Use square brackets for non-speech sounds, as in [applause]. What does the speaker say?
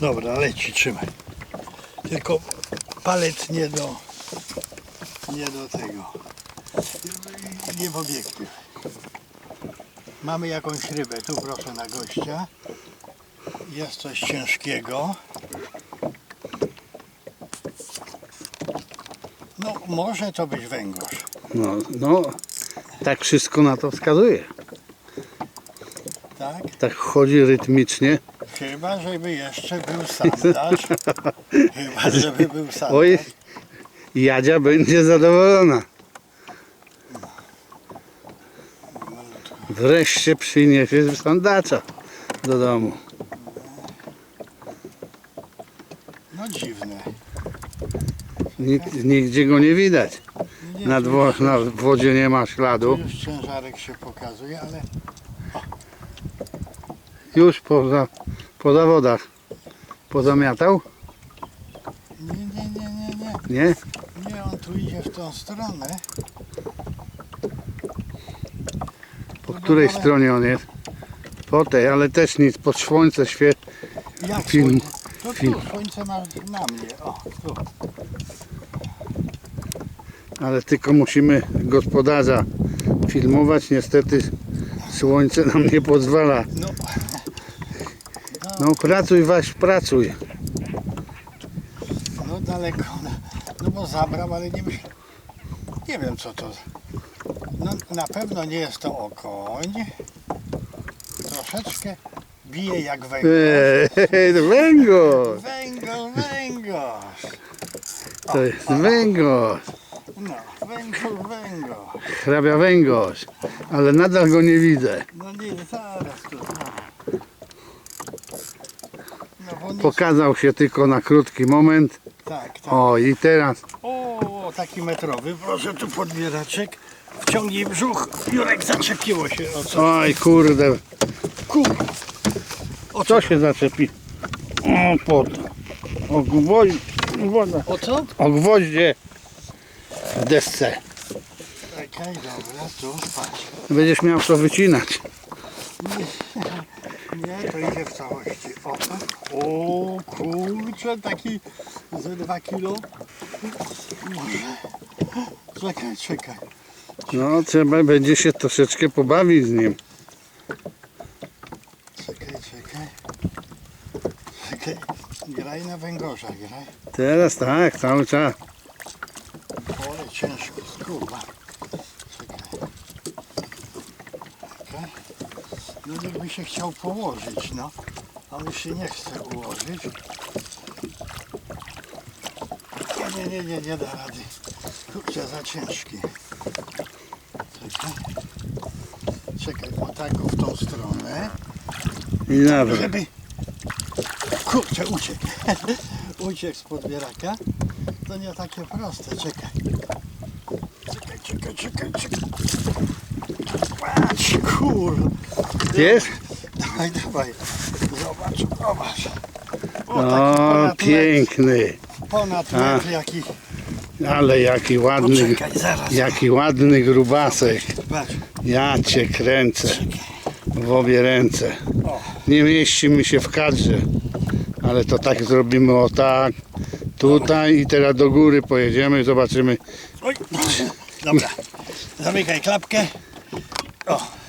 Dobra, leci, trzymaj. Tylko palec nie do, nie do tego. Nie w obiektyw. Mamy jakąś rybę, tu proszę na gościa. Jest coś ciężkiego. No, może to być węgorz. No, no, tak wszystko na to wskazuje. Tak? Tak chodzi rytmicznie. Chyba, żeby jeszcze był sandacz. Chyba, żeby był sandacz. Oj, Jadzia będzie zadowolona. Wreszcie przyniesie sandacza do domu. No dziwne. Nikt, nigdzie go nie widać. Nie, Na, dwo, na wodzie nie ma śladu. już ciężarek się pokazuje, ale Już poza, po zawodach. Pozamiatał? nie, nie, nie, nie, nie. Nie? Nie, on tu idzie w tą stronę. Po której stronie on jest? Po tej, ale też nic, pod słońce świeci. Jak Film. słońce? To Film. tu, słońce ma na mnie. O, tu. ale tylko musimy gospodarza filmować. Niestety słońce nam nie pozwala. No. No pracuj Waś, pracuj. No daleko. No bo zabrał, ale nie. Nie wiem co to. No na pewno nie jest to okoń. Troszeczkę bije jak węgorz. Eee, [laughs] węgorz! Węgorz, węgorz. To jest węgorz. No, węgorz, węgorz. Hrabia węgorz. Ale nadal go nie widzę. No nie, zaraz tu. No, no bo nie... Pokazał się tylko na krótki moment. Tak, tak. O i teraz O, taki metrowy. Proszę tu podbieraczek. Wciągnij brzuch. Jurek zaczepiło się o co? Oj kurde, Kur. O co się zaczepi? O pod. O gwoździe. O co? O gwoździe w desce. Czekaj, dobra, tu patrz. Będziesz miał to wycinać. Nie, to idzie w całości. O, tak. o kurczę, taki ze 2 kilo. Może. Czekaj, czekaj. No trzeba będzie się troszeczkę pobawić z nim. Czekaj, czekaj. Czekaj. Graj na węgorza, graj. Teraz tak, cały czas. Ale ciężko, skurwa. Czekaj. Czekaj. No niech by się chciał położyć, no. Ale się nie chce ułożyć. Nie, nie, nie, nie, nie da rady. Kurczę, za ciężki. Czekaj. Czekaj, o tak go w tą stronę. I nawet. Żeby... Kurczę, uciekł. [laughs] uciekł z podbieraka. To nie takie proste, czekaj. Czekaj, czekaj, czekaj, czekaj. Patrz, kur. Jest? Dawaj, dawaj. Zobacz, zobacz. O, taki O, ponad metr, piękny. ponad metr jaki. Ale jaki ładny, Poczekaj, zaraz. jaki ładny grubasek. Patrz. Ja cię kręcę w obie ręce. Nie mieści mi się w kadrze, ale to tak zrobimy o tak. Tutaj i teraz do góry pojedziemy, zobaczymy. Oj. Dobra. Zamykaj klapkę. O.